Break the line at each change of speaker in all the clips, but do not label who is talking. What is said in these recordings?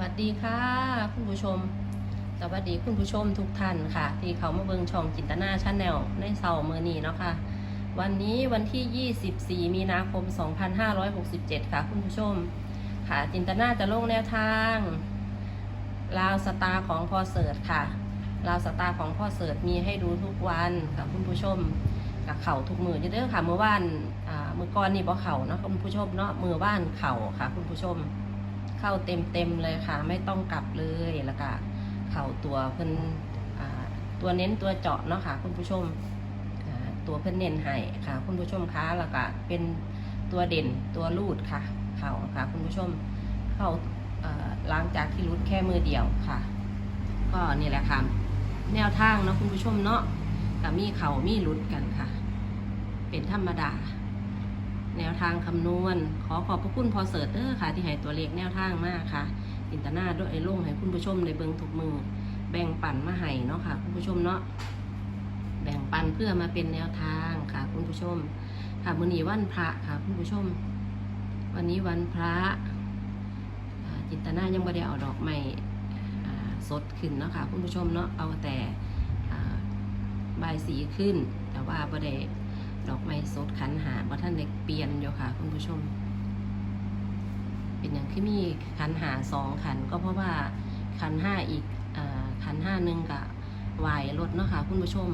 วัสดีค่ะ คุณผู้ชม สวัสดีคุณผู้ชมทุกท่านค่ะ ที่เขามาเบิงช่องจินตนาชาแนลในเสาร์มือนี้เนาะค่ะ วันนี้วันที่ 24 มีนาคม 2567 ค่ะ คุณผู้ชม ค่ะ จินตนาจะลงแนวทางลาวสตาร์ของพ่อเสิร์ตค่ะลาวสตาร์ของพ่อเสิร์ตมีให้ดูทุกวันค่ะคุณผู้ชมกับเข่าทุกมืออยู่เด้อค่ะเมื่อวานเมื่อก่อนนี่บ่เข่าเนาะคุณผู้ชมเนาะมือว่านเข่าค่ะ คุณผู้ชม เข้าเต็มเต็มๆเลยค่ะ ไม่ต้องกลับเลยแล้วก็เข่าตัวเพิ่นตัวเน้นตัวเจาะเนาะค่ะคุณผู้ชมตัวเพิ่นเน้นให้ค่ะ คุณผู้ชมคะแล้วก็เป็นตัวเด่นตัวรูดค่ะ เข่าค่ะคุณผู้ชมเข้าอ่าลังจากที่รูดแค่มือเดียวค่ะ ก็นี่แหละค่ะ แนวทางเนาะคุณผู้ชมเนาะมีเข่ามีรุดกันค่ะ เป็นธรรมดา แนวทางคำนวณ ขอขอบพระคุณพอเสิร์ตเดอค่ะ ที่ให้ตัวเลขแนวทางมากค่ะอินตนาด้วยไอ้ลงให้คุณผู้ชมในเบิงทุกมือ แบ่งปันมาให้เนาะค่ะ คุณผู้ชมเนาะแบ่งปันเพื่อมาเป็นแนวทางค่ะ คุณผู้ชม ค่ะมื้อนี้วันพระค่ะคุณผู้ชม วันนี้วันพระจินตนายังไม่ได้เอาดอกไม้อ่สดขึ้นเนาะค่ะคุณผู้ชมเนาะเอาแต่อ่าบสีขึ้น แต่ว่าบ่ได้ ดอกไม้สดขันหาบ่ท่านเด็กเปลี่ยนอยู่ค่ะ คุณผู้ชม เป็นอย่างที่มีขันหาสองขันก็เพราะว่าขันห้าอีกอขันห้าหนึ่งกะไหวรถเนาะค่ะ คุณผู้ชม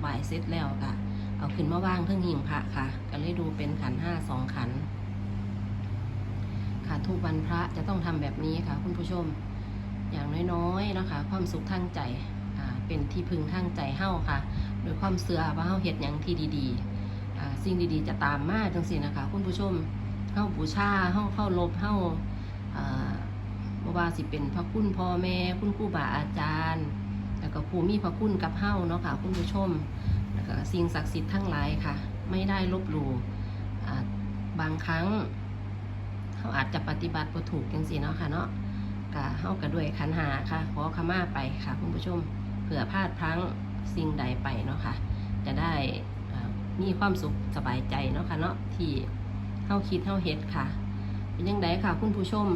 ไหวเสร็จแล้วกะเอาขึ้นมาว่างเพิ่งหิ่งพระค่ะ ก็เลยดูเป็นขันห้าสองขัน ค่ะทุกวันพระจะต้องทำแบบนี้ค่ะ คุณผู้ชม อย่างน้อยๆนะคะ ความสุขทางใจเป็นที่พึงทางใจเฮ้าค่ะ โดยความเสือว่าเฮ้าเฮ็ดยังที่ดี ๆ สิ่งดีๆ จะตามมาจังสินะคะ คุณผู้ชมเฮ้าบูชาเฮ้าเข้าลบเฮ้าบว่าสิเป็นพระคุณพ่อแม่คุณครูบาอาจารย์ แล้วก็ผู้มีพระคุณกับเฮ้าเนาะค่ะคุณผู้ชมแล้วก็สิ่งศักดิ์สิทธิ์ทั้งหลายค่ะ ไม่ได้ลบหลู่บางครั้งเขาอาจจะปฏิบัติบ่ถูกจังสิเนาะค่ะเนาะก็เฮาก็ด้วยขันหาค่ะขอขมาไปค่ะคุณผู้ชมเผื่อพลาดพลั้งสิ่งใดไปเนาะค่ะ จะได้ มีความสุขสบายใจเนาะค่ะเนาะที่เฮาคิดเฮาเฮ็ดค่ะ เป็นยังไงค่ะ คุณผู้ชม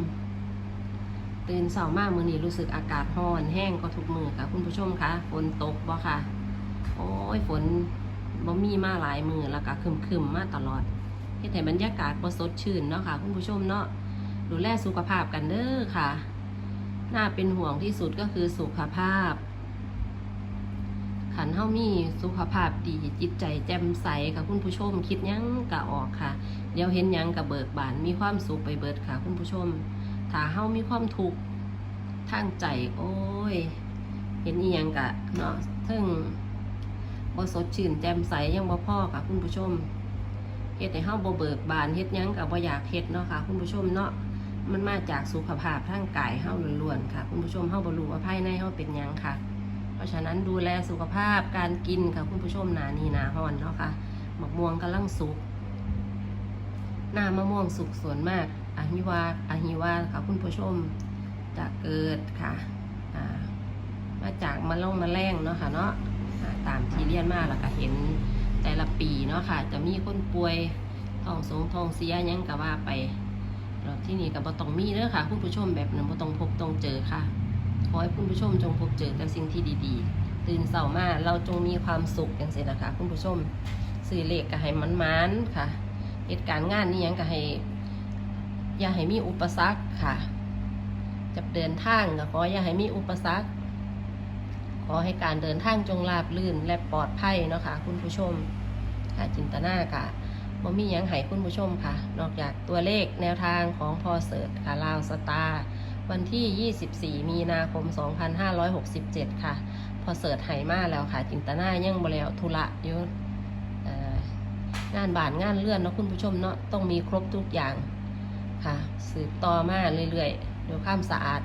ตื่นเช้ามากมื้อนี้รู้สึกอากาศร้อนแห้งก็ทุกมือค่ะ คุณผู้ชมคะฝนตกบ่ค่ะ โอ้ยฝนบ่มีมาหลายมือแล้วก็คึมๆมาตลอดเฮ็ดให้บรรยากาศบ่สดชื่นเนาะค่ะ คุณผู้ชมเนาะดูแลสุขภาพกันเด้อค่ะ น่าเป็นห่วงที่สุดก็คือสุขภาพามีสุขภาพดีจิตใจแจ่มใสค่ะคุณผู้ชม คิดยังกะออกค่ะ เดี๋ยวเห็นยังกะเบิกบานมีความสุขไปเบิดค่ะ คุณผู้ชม ถ้าเฮามีความทุกข์ทางใจ โอ้ย เห็นอีหยังกะเนาะถึงบ่สดชื่นแจ่มใสยังบ่พ่อค่ะ คุณผู้ชมเฮ็ดให้เฮาบ่เบิกบานเฮ็ดยังกะบ่อยากเฮ็ดเนาะค่ะ คุณผู้ชมเนาะมันมาจากสุขภาพทางกายเฮาล้วนๆค่ะ คุณผู้ชมเฮาบ่รู้ว่าภายในเฮาเป็นยังค่ะ ราะฉะนั้นดูแลสุขภาพการกินค่ะคุณผู้ชมหนานี่หนาฮอนเนาะค่ะมะม่วงกำลังสุกหน้ามะม่วงสุกส่วนมากอะฮิวาอะฮิวาค่ะคุณผู้ชมจะเกิดค่ะมาจากมะล่องมะแรงเนาะค่ะเนาะตามที่เรียนมาแล้วก็เห็นแต่ละปีเนาะค่ะ จะมีคนป่วยท้องสงท้องเสียยังก็ว่าไปแล้วที่นี่ก็บ่ต้องมีเด้อค่ะ คุณผู้ชมแบบนั้นบ่ต้องพบตองเจอค่ะ ขอให้คุณผู้ชมจงพบเจอแต่สิ่งที่ดีๆ ตื่นเสาร์มาเราจงมีความสุขอย่างเสียนะคะ คุณผู้ชมสื่อเลขก็ให้มันมันๆค่ะ เหตุการณ์งานนี้ยังก็ให้ อย่าให้มีอุปสรรคค่ะจะเดินทางก็ขออย่าให้มีอุปสรรค ขอให้การเดินทางจงราบรื่นและปลอดภัยเนาะค่ะคุณผู้ชมค่ะจินตนาค่ะบ่มียังให้คุณผู้ชมค่ะ นอกจากตัวเลขแนวทางของพอเสิร์ตค่ะลาวสตาร์ วันที่ 24 มีนาคม 2567 ค่ะ พอเสิร์ชไหมาแล้วค่ะ จินตนายังบ่แล้วธุระอยู่งานบานงานเลื่อนเนาะคุณผู้ชมเนาะต้องมีครบทุกอย่างค่ะ สืบต่อมาเรื่อยๆด้วยความสะอาด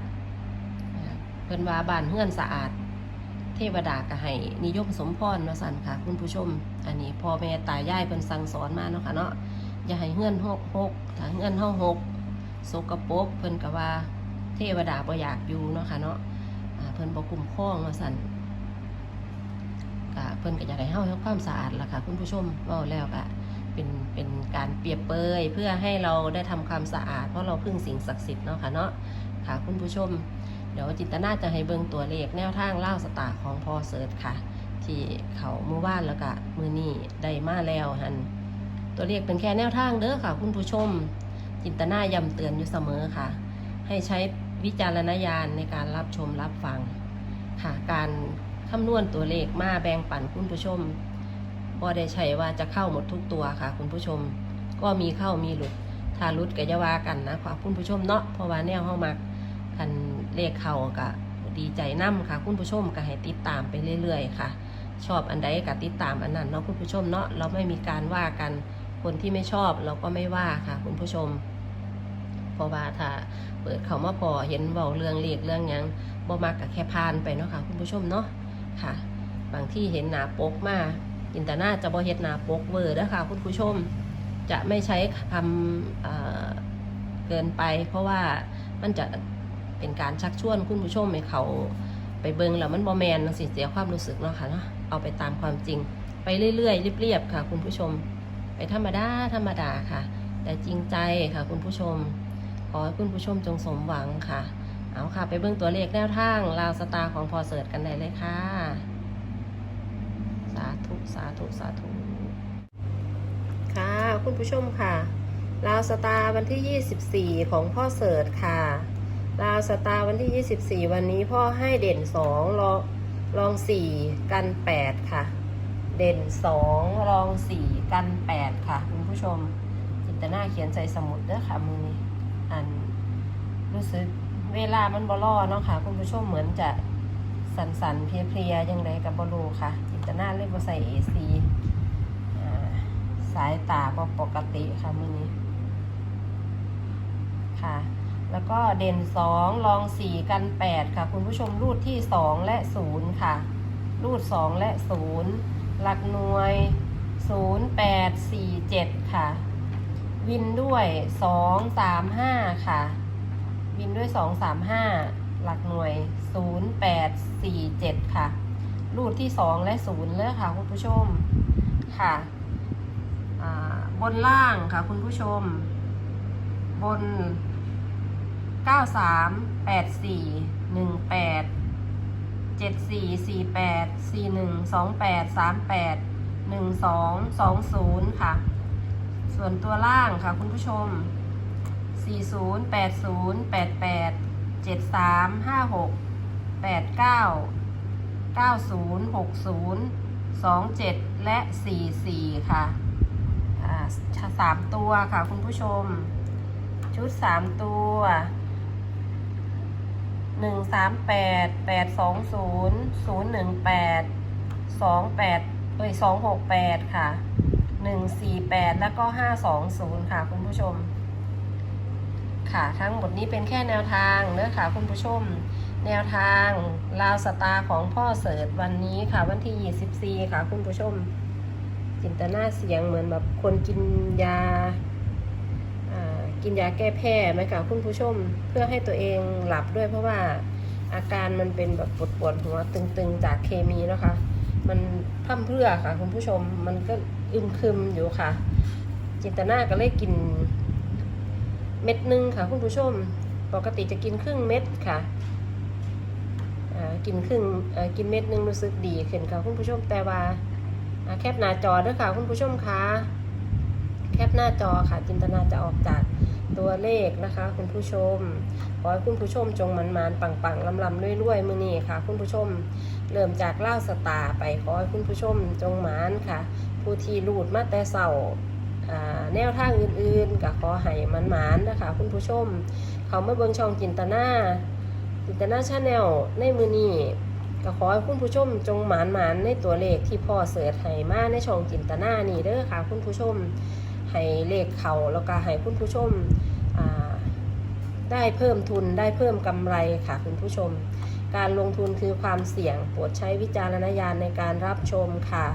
เพิ่นว่าบานเฮือนสะอาด เทวดาก็ให้นิยมสมพรเนาสันค่ะ คุณผู้ชม อันนี้พ่อแม่ตายายเพิ่นสั่งสอนมาเนาะค่ะเนาะอย่าให้เฮือนหกหกถ้าเฮือนเฮาหกสกปรกเพิ่นก็ว่า เทวดาบ่อยากอยู่เนาะค่ะเนาะเพิ่นบ่คุ้มครองว่าซั่นก็เพิ่นก็อยากให้เฮาทำความสะอาดล่ะค่ะคุณผู้ชมเว้าแล้วก็เป็นเป็นการเปรียบเปยเพื่อให้เราได้ทำความสะอาด เพราะเราพึ่งสิ่งศักดิ์สิทธิ์เนาะค่ะเนาะค่ะคุณผู้ชม เดี๋ยวจินตนาจะให้เบิ่งตัวเลขแนวทางเล่าสตาของพอเสิร์ชค่ะ ที่เขาเมื่อวานแล้วก็มือนี้ได้มาแล้วหันตัวเลขเป็นแค่แนวทางเด้อค่ะ คุณผู้ชม จินตนาย้ำเตือนอยู่เสมอค่ะ ให้ใช้ วิจารณญาณในการรับชมรับฟังค่ะการคำนวณตัวเลขมาแบ่งปันคุณผู้ชมบ่ได้ใช้ว่าจะเข้าหมดทุกตัวค่ะ คุณผู้ชม ก็มีเข้ามีหลุดถ้าหลุดก็จะว่ากันนะค่ะคุณผู้ชมเนาะเพราะว่าแนวเฮามักคันเลขเข้าก็ดีใจนํค่ะ คุณผู้ชมก็ให้ติดตามไปเรื่อย ๆ ค่ะ ชอบอันใดก็ติดตามอันนั้นเนาะคุณผู้ชมเนาะเราไม่มีการว่ากันคนที่ไม่ชอบเราก็ไม่ว่าค่ะ คุณผู้ชม เพราะว่าถ้าเปิดเขามาพอเห็นเว้าเรื่องเลขเรื่องยังบ่มักก็แค่พานไปเนาะค่ะคุณผู้ชมเนาะค่ะ บางที่เห็นหนาปกมาอินตานาจะบ่เฮ็ดหนาปกเวอร์เด้อค่ะคุณผู้ชม จะไม่ใช้คำเอ่อเกินไป เพราะว่ามันจะเป็นการชักชวนคุณผู้ชมให้เขาไปเบิงแล้วมันบอแมนสิเสียความรู้สึกเนาะค่ะเนาะเอาไปตามความจริง ไปเรื่อยๆเรียบๆค่ะ คุณผู้ชม ไปธรรมดาธรรมดาค่ะ แต่จริงใจค่ะ คุณผู้ชม ขอให้คุณผู้ชมจงสมหวังค่ะ เอาค่ะ ไปเบิ่งตัวเลขแนวทางลาวสตาของพอเสิร์ตกันได้เลยค่ะ สาธุ สาธุ สาธุ ค่ะ คุณผู้ชมค่ะ ลาวสตาวันที่ 24 ของพ่อเสิร์ตค่ะลาวสตาวันที่ 24 วันนี้พ่อให้เด่น2รองรอง 4 กัน 8 ค่ะ เด่น 2 รอง 4 กัน 8 ค่ะ คุณผู้ชม จิตนาเขียนใส่สมุดเด้อค่ะมือนี้ อันรู้สึกเวลามันบล่อเนาะค่ะ คุณผู้ชมเหมือนจะสันสันๆเพลียๆยังไงกับบลูค่ะจินตนาเล่นบใส่เอซีสายตาก็ปกติค่ะมือนี้ค่ะ แล้วก็เด่นสองรองสี่กันแปดค่ะ คุณผู้ชมรูดที่สองและศูนย์ค่ะ รูดสองและศูนย์หลักหน่วยศูนย์แปดสี่เจ็ดค่ะ วินด้วยสองสามห้าค่ะ วินด้วยสองสามห้าหลักหน่วยศูนย์แปดสี่เจ็ดค่ะ รูดที่สองและศูนย์เลยค่ะคุณผู้ชมค่ะบนล่างค่ะคุณผู้ชม บน 93 84 18 74 48 41 28 38 12 20 ค่ะ ส่วนตัวล่างค่ะคุณผู้ชม 40 80 88 73 56 89 90 60 27 และ 44 ค่ะสามตัวค่ะคุณผู้ชม ชุดสามตัวหนึ่งสามแปดแปดสองศูนย์ศูนย์หนึ่งแปดสองแปดเอ้ยสองหกแปดค่ะ หนึ่งสี่แปดแล้วก็ห้าสองศูนย์ค่ะคุณผู้ชม ค่ะทั้งหมดนี้เป็นแค่แนวทางเนื้อค่ะคุณผู้ชม แนวทางลาวสตาของพ่อเสิร์ตวันนี้ค่ะวันที่ 24 ค่ะคุณผู้ชม จินตนาเสียงเหมือนแบบคนกินยาอ่ากินยาแก้แพ้ไหมคะคุณผู้ชม เพื่อให้ตัวเองหลับด้วยเพราะว่าอาการมันเป็นแบบปวดปวดหัวตึงๆจากเคมีนะคะ มัน พร่ำเพื่อค่ะ คุณผู้ชมมันก็อึมครึมอยู่ค่ะ จินตนาก็เลยกิน เม็ดหนึ่งค่ะ คุณผู้ชม ปกติจะกินครึ่งเม็ดค่ะกินครึ่งกินเม็ดหนึ่งรู้สึกดีขึ้นค่ะคุณผู้ชมแต่ว่าอ่าแคปหน้าจอด้วยค่ะคุณผู้ชมคะแคปหน้าจอค่ะ จินตนาจะออกจาก ตัวเลขนะคะ คุณผู้ชม ขอให้คุณผู้ชมจงมันมานปังปังลำลำๆรวยๆมือนี้ค่ะ คุณผู้ชมเริ่มจากเล่าสตาไปขอให้คุณผู้ชมจงหมานค่ะ ผู้ที่รูดมาแต่เสาแนวทางอื่นๆก็ขอให้มันหมานนะคะ คุณผู้ชม เขามาเบิ่งช่องจินตนาจินตนาชาแนลในมือนี้ก็ขอให้คุณผู้ชมจงหมานหมานในตัวเลขที่พ่อเสิร์ชให้มาในช่องจินตนานี่เด้อค่ะ คุณผู้ชม ให้เลขเขาแล้วก็ให้คุณผู้ชมได้เพิ่มทุนได้เพิ่มกำไรค่ะคุณผู้ชม การลงทุนคือความเสี่ยงโปรดใช้วิจารณญาณในการรับชมค่ะ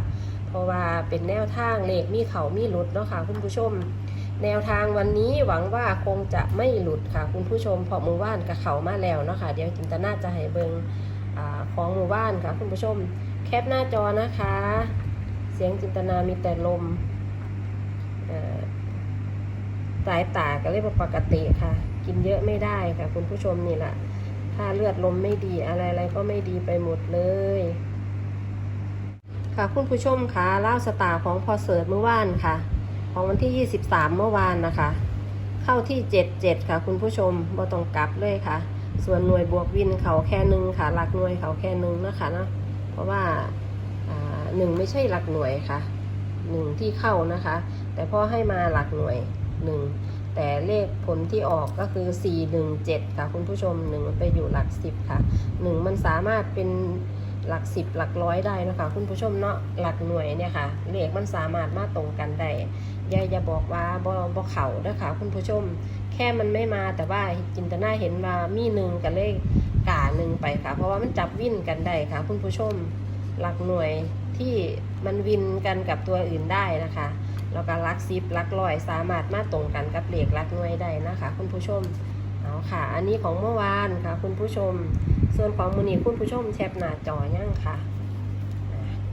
เพราะว่าเป็นแนวทางเลขมีเขามีหลุดเนาะค่ะคุณผู้ชม แนวทางวันนี้หวังว่าคงจะไม่หลุดค่ะคุณผู้ชมเพอมือว่านกับเขามาแล้วเนาะค่ะเดี๋ยวจินตนาจะให้เบิงอาของหมู่บ้านค่ะคุณผู้ชม แคปหน้าจอนะคะ เสียงจินตนามีแต่ลม สายตาก็เลยบ่ปกติค่ะ กินเยอะไม่ได้ค่ะ คุณผู้ชมนี่แหละถ้าเลือดลมไม่ดีอะไรอะไรก็ไม่ดีไปหมดเลย ค่ะคุณผู้ชมคะเล่าสตาร์ของพอเสิร์ตเมื่อวานค่ะ ของวันที่ 23 เมื่อวานนะคะ เข้าที่ 77 ค่ะ คุณผู้ชมบ่ต้องกลับเลยค่ะ ส่วนหน่วยบวกวินเขาแค่หนึ่งค่ะ หลักหน่วยเขาแค่หนึ่งนะคะเนาะเพราะว่าหนึ่งไม่ใช่หลักหน่วยค่ะหนึ่งที่เข้านะคะ แต่พ่อให้มาหลักหน่วยหนึ่งแต่เลขผลที่ออกก็คือ 417 ค่ะคุณผู้ชมหนึ่งมันไปอยู่หลัก 10 ค่ะหนึ่งมันสามารถเป็นหลัก 10 หลักร้อยได้นะคะคุณผู้ชมเนาะหลักหน่วยเนี่ยค่ะเลขมันสามารถมาตรงกันได้อย่าอย่าบอกว่าบ่บ่เขาด้อค่ะคุณผู้ชม แค่มันไม่มาแต่ว่าจินตนาเห็นว่ามีหนึ่งกับเลขกาหนึ่งไปค่ะ เพราะว่ามันจับวินกันได้ค่ะ คุณผู้ชม หลักหน่วยที่มันวินกันกับตัวอื่นได้นะคะ แล้วก็ลักซิบหลักร้อยสามารถมาตรงกันกับเลขหลักหน่วยได้นะคะ คุณผู้ชมเอาค่ะ อันนี้ของเมื่อวานค่ะ คุณผู้ชม ส่วนของมือนี้คุณผู้ชมแคปหน้าจอยังค่ะ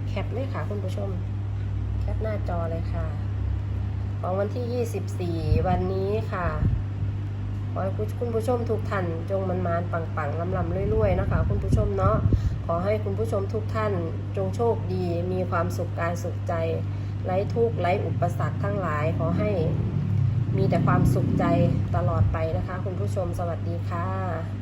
แคปเลยค่ะคุณผู้ชมแคปหน้าจอเลยค่ะ ของวันที่ 24 วันนี้ค่ะขอให้คุณผู้ชมทุกท่านจงมันมานปังปังลำลำๆรวยๆนะคะ คุณผู้ชมเนาะขอให้คุณผู้ชมทุกท่านจงโชคดี มีความสุขกายสุขใจ ไร้ทุกข์ไร้อุปสรรคทั้งหลายขอให้มีแต่ความสุขใจตลอดไปนะคะ คุณผู้ชมสวัสดีค่ะ